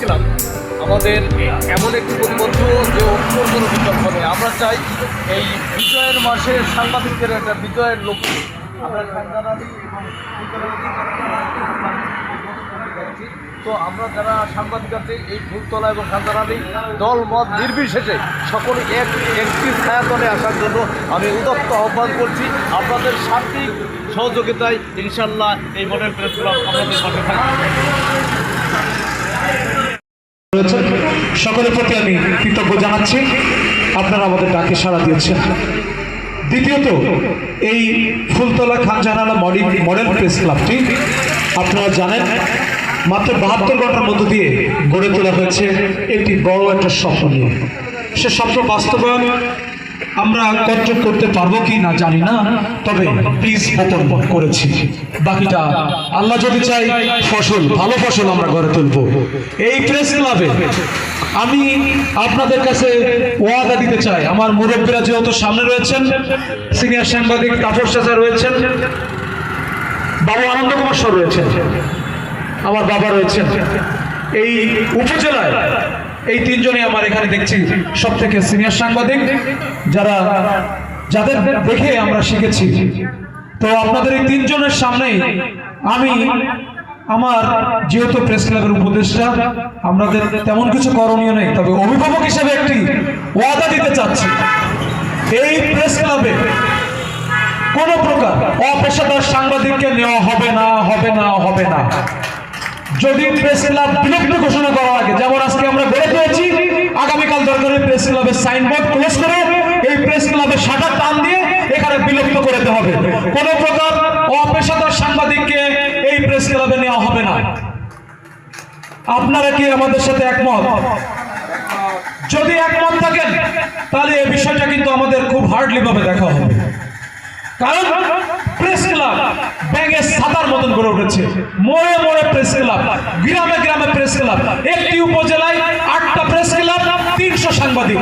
Club আমাদের এমন একটি প্রতিবদ্ধ যে অক্ষর কোনো বিকল্প নেই আমরা চাই এই বিজয়ের মাসে সাংবাদিকদের একটা বিজয়ের লক্ষ্য আমরা তো আমরা যারা সাংবাদিক আছি, এই ফুলতলা এবং খানদানাদি দল, মত নির্বিশেষে সকলে এক একটি ছায়াতলে আসার জন্য আমি উদত্ত আহ্বান করছি। আপনাদের সার্বিক সহযোগিতায় ইনশাল্লাহ এই মডেল প্রেস ক্লাব আপনাদের পাশে থাকবে। সকলের প্রতি আমি কৃতজ্ঞ জানাচ্ছি। আপনারা আমাদের ডাকে সাড়া দিয়েছেন। দ্বিতীয়ত, এই ফুলতলা খানজানালা মডি মডেল প্রেস ক্লাবটি, আপনারা জানেন, মাত্র বাহাত্তর ঘণ্টার মধ্য দিয়ে গড়ে তোলা হয়েছে। একটি বড় একটা স্বপ্ন সে স্বপ্ন বাস্তবায়ন আমরা কন্ট্রোল করতে পারব কি না জানি না, তবে প্লিজ বপন করেছি। বাকিটা আল্লাহ যদি চাই ফসল, ভালো ফসল আমরা গড়ে তুলবো। এই প্রেস ক্লাবে আমি আপনাদের কাছে ওয়াদা দিতে চাই। আমার মুরব্বীরা যেহেতু সামনে রয়েছেন সিনিয়র সাংবাদিক তাপস চাচা রয়েছেন, বাবু আনন্দ কুমার সর রয়েছেন, আমার বাবা রয়েছেন। এই উপজেলায় এই তিনজনই আমার এখানে দেখছি সব থেকে সিনিয়র সাংবাদিক, যারা যাদের দেখে আমরা শিখেছি। তো আপনাদের এই তিনজনের সামনেই আমি, আমার যেহেতু প্রেস ক্লাবের উপদেষ্টা আমাদের তেমন কিছু করণীয় নেই, তবে অভিভাবক হিসেবে একটি ওয়াদা দিতে চাচ্ছি। এই প্রেস ক্লাবে কোনো প্রকার অপেশাদার সাংবাদিককে নেওয়া হবে না হবে না হবে না। যদি প্রেস ক্লাব বিলুপ্ত ঘোষণা করা লাগে যেমন আজকে আমরা গড়ে তুলেছি, আগামীকাল দরকার প্রেস ক্লাবের সাইনবোর্ড ক্লোজ করে, এই প্রেস ক্লাবের শাটার টান দিয়ে এখানে বিলুপ্ত করে দিতে হবে। কোন প্রকার অপেশাদার সাংবাদিককে এই প্রেস ক্লাবে নেওয়া হবে না। আপনারা কি আমাদের সাথে একমত? যদি একমত থাকেন, তাহলে এই বিষয়টা কিন্তু আমাদের খুব হার্ডলি ভাবে দেখা হবে। কারণ প্রেস ক্লাব ব্যাঙের সাতার মতন করে উঠেছে। মোড়ে মোড়ে প্রেস ক্লাব গ্রামে গ্রামে প্রেস ক্লাব একটি উপজেলায় আটটা প্রেস ক্লাব তিনশো সাংবাদিক।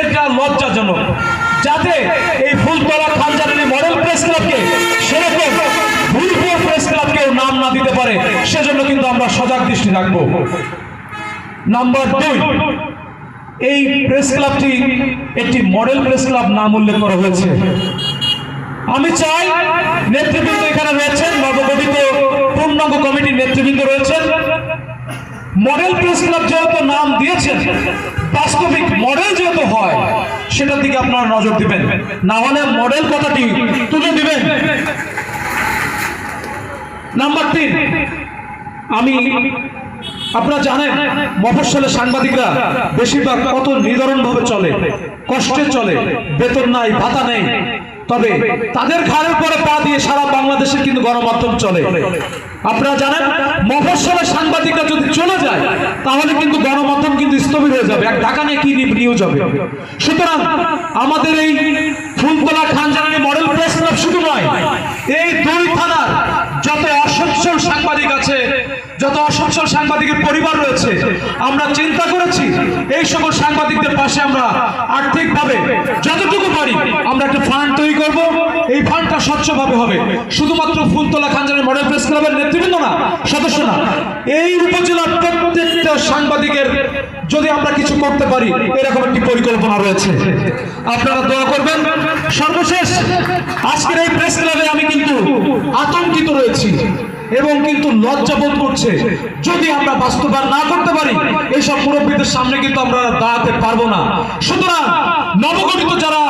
এটা লজ্জাজনক। যাতে এই ফুলতলা খানজানি মডেল প্রেস ক্লাবকে সেরকম ভুলপুর প্রেস ক্লাবকেও নাম না দিতে পারে, সেজন্য কিন্তু আমরা সজাগ দৃষ্টি রাখব। নাম্বার দুই, এই প্রেস ক্লাবটি একটি মডেল প্রেস ক্লাব নাম উল্লেখ করা হয়েছে। আমি চাই নেতৃবৃন্দ এখানে রয়েছেন, নবগঠিত পূর্ণাঙ্গ কমিটির নেতৃবৃন্দ রয়েছেন। মডেল প্রেস ক্লাব যেহেতু নাম দিয়েছেন, বাস্তবিক মডেল যেহেতু হয়, সেটার দিকে আপনারা নজর দিবেন। না হলে মডেল কথাটি তুলে দিবেন। নাম্বার তিন, আমি, আপনারা জানেন মফস্বলের সাংবাদিকরা বেশিরভাগ কত নিদারুণ ভাবে চলে, কষ্টে চলে, বেতন নাই, ভাতা নেই। তবে তাদের ঘাড়ের পরে পা দিয়ে সারা বাংলাদেশের কিন্তু গণমাধ্যম চলে। আপনারা জানেন মফস্বলের সাংবাদিকরা যদি চলে যায় তাহলে কিন্তু গণমাধ্যম কিন্তু স্থবির হয়ে যাবে। এক ঢাকা নিয়ে কি নিউজ হবে? সুতরাং আমাদের এই ফুলতলা জানানি মডেল প্রেস ক্লাব শুধু নয় এই দুই থানার যত অসচ্ছল সাংবাদিক আছে, যত অসচ্ছল সাংবাদিকের পরিবার রয়েছে, আমরা চিন্তা করেছি এই সকল সাংবাদিকদের পাশে আমরা আর্থিকভাবে যতটুকু পারি আমরা একটা ফান্ড তৈরি করব। এই ফান্ডটা স্বচ্ছভাবে হবে। শুধুমাত্র ফুলতলা খানজানের মডেল প্রেস ক্লাবের নেতৃবৃন্দ না, সদস্য না, এই উপজেলার প্রত্যেকটা সাংবাদিকের যদি আমরা কিছু করতে পারি, এরকম একটি পরিকল্পনা রয়েছে। আপনারা দোয়া করবেন। সর্বশেষ, আজকের এই প্রেস ক্লাবে আমি কিন্তু আতঙ্কিত রয়েছি এবং কিন্তু লজ্জা বোধ করছে। যদি আমরা বাস্তবায়ন না করতে পারি এইসব মুরব্বীদের সামনে কিন্তু আমরা দাঁড়াতে পারব না। সুতরাং নবগঠিত যারা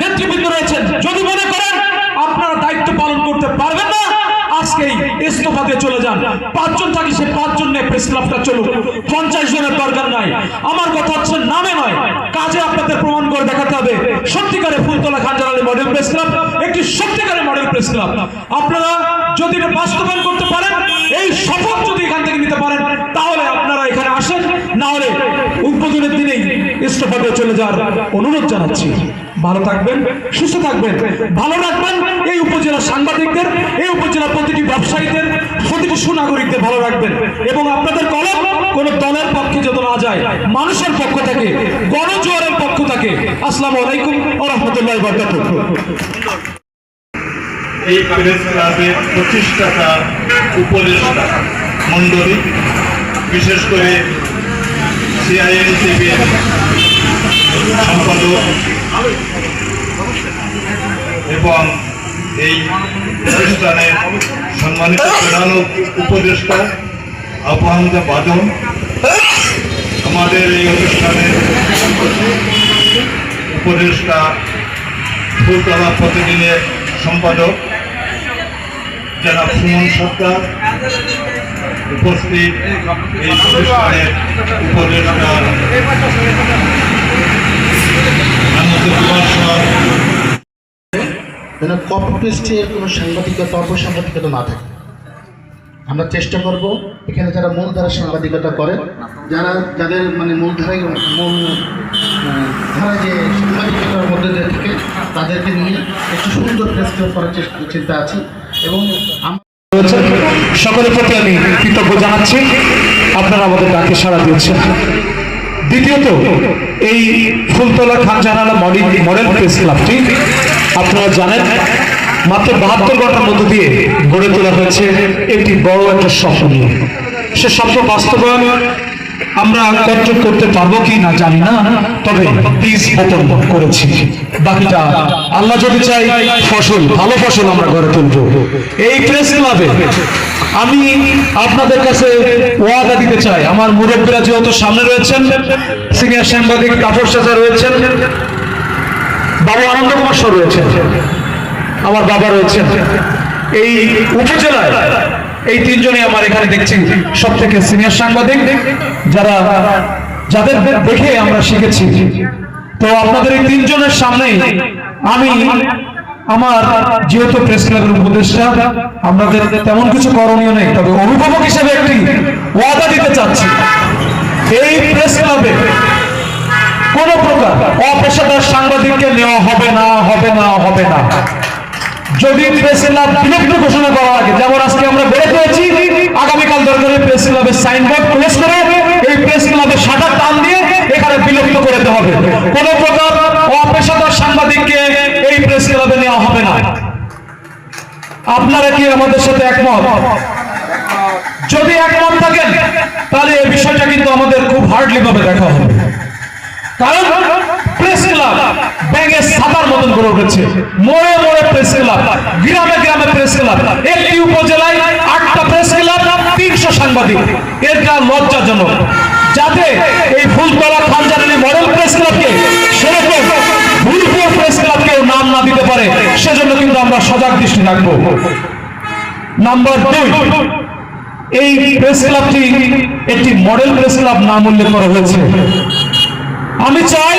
নেতৃবৃন্দ রয়েছেন, যদি মনে করেন আপনারা দায়িত্ব পালন করতে পারবেন না আজকেই ইস্তফা দিয়ে চলে যান। পাঁচজন থাকি সে পাঁচজন নিয়ে প্রেস ক্লাবটা চলুক। পঞ্চাশ জনের দরকার নাই। আমার কথা হচ্ছে নামে নয়। কাজে আপনাদের প্রমাণ করে দেখাতে হবে। সত্যিকারে ফুলতলা খানজার মডেল প্রেস ক্লাব একটি সত্যিকারের মডেল প্রেস ক্লাব আপনারা যদি এটা বাস্তবায়ন করতে পারেন, এই শপথ যদি এখান থেকে নিতে পারেন তাহলে আপনারা এখানে আসেন না হলে উদ্বোধনের দিনেই ইস্তফা দিয়ে চলে যাওয়ার অনুরোধ জানাচ্ছি। ভালো থাকবেন, সুস্থ থাকবেন, ভালো রাখবেন। এই উপজেলার সাংবাদিকদের, এই উপজেলার প্রতিটি ব্যবসায়ীদের, প্রতিটি সুনাগরিকদের ভালো রাখবেন। এবং আপনাদের কলম, কোন দলের পক্ষে যত না যায়, মানুষের পক্ষ থেকে, গণজোয়ারের পক্ষ থেকে, আসসালামু আলাইকুম ও রহমতুল্লাহ বরকাতুহ। এই প্রেস ক্লাবের প্রতিষ্ঠাতা উপদেষ্টা মণ্ডলী, বিশেষ করে সিআইএনসিপির সম্পাদক এবং এই অনুষ্ঠানের সম্মানিত প্রধান উপদেষ্টা আহ্বান্ত বাদন আমাদের এই অনুষ্ঠানের উপদেষ্টা ফুলতলা প্রতিদিনের সম্পাদক জনাব সুমন সরকার উপস্থিত এই অনুষ্ঠানের উপদেষ্টা আনন্দ যেন কপি কোনো সাংবাদিকতা, অপসাংবাদিকতা না থাকে। আমরা চেষ্টা করব এখানে যারা মূলধারা সাংবাদিকতা করে, যারা যাদের মানে মূলধারায় মূল ধারা যে সাংবাদিকতার মধ্যে থাকে, তাদেরকে নিয়ে একটু সুন্দর করার চেষ্টা চিন্তা আছে। সকলের প্রতি আমি কৃতজ্ঞ জানাচ্ছি। আপনারা আমাদের ডাকে সাড়া দিয়েছেন। দ্বিতীয়ত, এই ফুলতলা খান জানালা মডেল মডেল প্রেস ক্লাবটি আপনারা জানেন, মাত্র বাহাত্তর ঘণ্টার মধ্য দিয়ে গড়ে তোলা হয়েছে। একটি বড় একটা স্বপ্ন নিয়ে। সে স্বপ্ন বাস্তবায়ন আমরা কন্ট্রোল করতে পারব কি না জানি না, তবে বীজ বপন করেছি। বাকিটা আল্লাহ যদি চাই ফসল, ভালো ফসল আমরা গড়ে তুলবো। এই প্রেস ক্লাবে আমি আপনাদের কাছে ওয়াদা দিতে চাই। আমার মুরব্বীরা যেহেতু সামনে রয়েছেন সিনিয়র সাংবাদিক কাপড় চাচা রয়েছেন, বাবু আনন্দ কুমার সর রয়েছেন, আমার বাবা রয়েছেন। এই উপজেলায় এই তিনজনই আমার এখানে দেখছি সব থেকে সিনিয়র সাংবাদিক, যারা যাদের দেখে আমরা শিখেছি। তো আপনাদের এই তিনজনের সামনেই আমি, আমার যেহেতু প্রেস ক্লাবের উপদেষ্টা আমাদের তেমন কিছু করণীয় নেই, তবে অভিভাবক হিসেবে একটি ওয়াদা দিতে চাচ্ছি। এই প্রেস ক্লাবে কোন প্রকার অপেশাদার সাংবাদিককে নেওয়া হবে না হবে না হবে না। যদি প্রেস ক্লাব বিলুপ্ত ঘোষণা করা আগে যেমন আজকে আমরা বেড়ে পেয়েছি আগামীকাল দরকারে প্রেস ক্লাবের সাইনবোর্ড প্রেস করে এই প্রেস ক্লাবের শাটার টান দিয়ে এখানে বিলুপ্ত করে দিতে হবে। কোন প্রকার অপেশাদার সাংবাদিককে এই প্রেস ক্লাবে নেওয়া হবে না। আপনারা কি আমাদের সাথে একমত? যদি একমত থাকেন, তাহলে এই বিষয়টা কিন্তু আমাদের খুব হার্ডলি ভাবে দেখা হবে। কারণ প্রেস ক্লাব ব্যাঙের সাদার মতন করে উঠেছে। মোড়ে মোড়ে প্রেস ক্লাব গ্রামে গ্রামে প্রেস ক্লাব একটি উপজেলায় আটটা প্রেস ক্লাব তিনশো সাংবাদিক। এটা লজ্জাজনক। যাতে এই ফুলতলা খানজানানি মডেল প্রেস ক্লাবকে সেরকম ভুলপুর প্রেস ক্লাবকেও নাম না দিতে পারে, সেজন্য কিন্তু আমরা সজাগ দৃষ্টি রাখব। নাম্বার দুই এই প্রেস ক্লাবটি একটি মডেল প্রেস ক্লাব নাম উল্লেখ করা হয়েছে। আমি চাই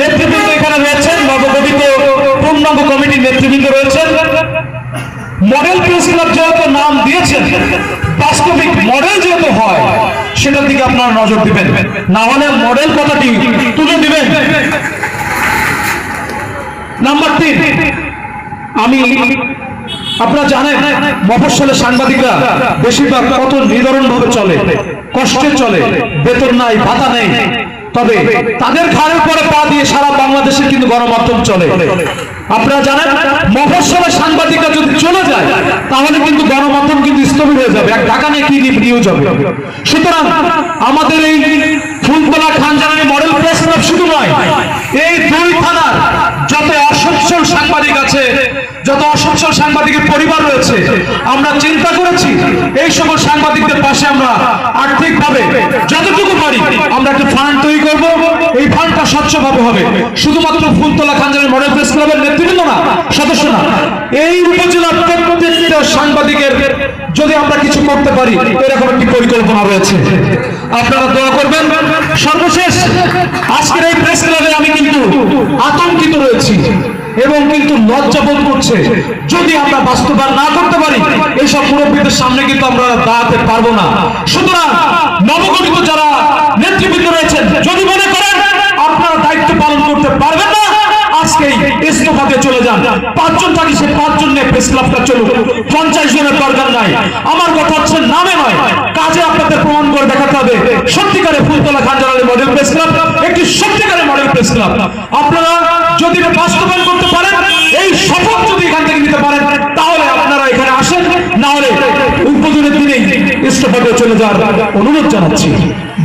নেতৃবৃন্দ এখানে রয়েছেন, নবগঠিত পূর্ণাঙ্গ কমিটির নেতৃবৃন্দ রয়েছেন। মডেল প্রেস ক্লাব যেহেতু নাম দিয়েছেন, বাস্তবিক মডেল যেহেতু হয়, সেটার দিকে আপনারা নজর দিবেন। না হলে মডেল কথাটি তুলে দিবেন। নাম্বার তিন, আমি, আপনারা জানেন মফস্বলের সাংবাদিকরা বেশিরভাগ কত নিদারুণ ভাবে চলে, কষ্টে চলে, বেতন নাই, ভাতা নেই। তবে তাদের ঘাড়ের পরে পা দিয়ে সারা বাংলাদেশে কিন্তু গণমাধ্যম চলে। আপনারা জানেন মফসলের সাংবাদিকরা যদি চলে যায় তাহলে কিন্তু গণমাধ্যম কিন্তু স্থবির হয়ে যাবে। এক ঢাকা নিয়ে কি নিউজ হবে সুতরাং আমাদের এই ফুলতলা খানজানানি মডেল প্রেস ক্লাব শুধু নয় এই দুই থানার যত অসচ্ছল সাংবাদিক আছে যত অসচ্ছল সাংবাদিকের পরিবার রয়েছে। আমরা চিন্তা করেছি, এই সকল সাংবাদিকদের পাশে আমরা আর্থিকভাবে যতটুকু পারি আমরা একটা ফান্ড তৈরি করব। এই ফান্ডটা স্বচ্ছভাবে হবে। শুধুমাত্র ফুলতলা খানজানের মডেল প্রেস ক্লাবের নেতৃবৃন্দ না, সদস্য না। এই উপজেলার প্রত্যেকটা সাংবাদিকের যদি আমরা কিছু করতে পারি, এরকম একটি পরিকল্পনা রয়েছে। আপনারা দোয়া করবেন। সর্বশেষ, আজকের এই প্রেস ক্লাবে আমি কিন্তু আতঙ্কিত রয়েছি। এবং কিন্তু লজ্জা বোধ করছে। যদি আমরা বাস্তবায়ন না করতে পারি এইসব মুরব্বীদের সামনে কিন্তু আমরা দাঁড়াতে পারব না। সুতরাং নবগঠিত যারা নেতৃবৃন্দ রয়েছেন, যদি মনে করেন আপনারা দায়িত্ব পালন করতে পারবেন না দরকার নাই। আমার কথা হচ্ছে কাজে প্রমাণ করে দেখাতে হবে। ফুলতলা মডেল একটি সত্যিকারের মডেল আপনারা যদি বাস্তবায়ন করতে পারেন এই শপথ যদি এখান থেকে নিতে পারেন তাহলে আপনারা এখানে আসেন না হলে উদ্বোধনের দিনে ইস্তফাতে চলে যাওয়ার অনুরোধ জানাচ্ছি।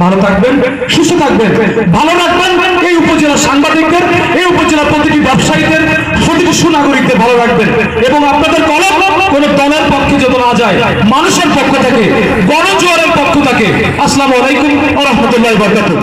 ভালো থাকবেন, সুস্থ থাকবেন, ভালো রাখবেন। এই উপজেলার সাংবাদিকদের, এই উপজেলার প্রতিটি ব্যবসায়ীদের, প্রতিটি সুনাগরিকদের ভালো রাখবেন। এবং আপনাদের কলম কোন দলের পক্ষে যত না যায়, মানুষের পক্ষ থেকে, গণজোয়ারের পক্ষ থেকে। আসসালামু আলাইকুম রহমতুল্লাহ বরকাতুহ।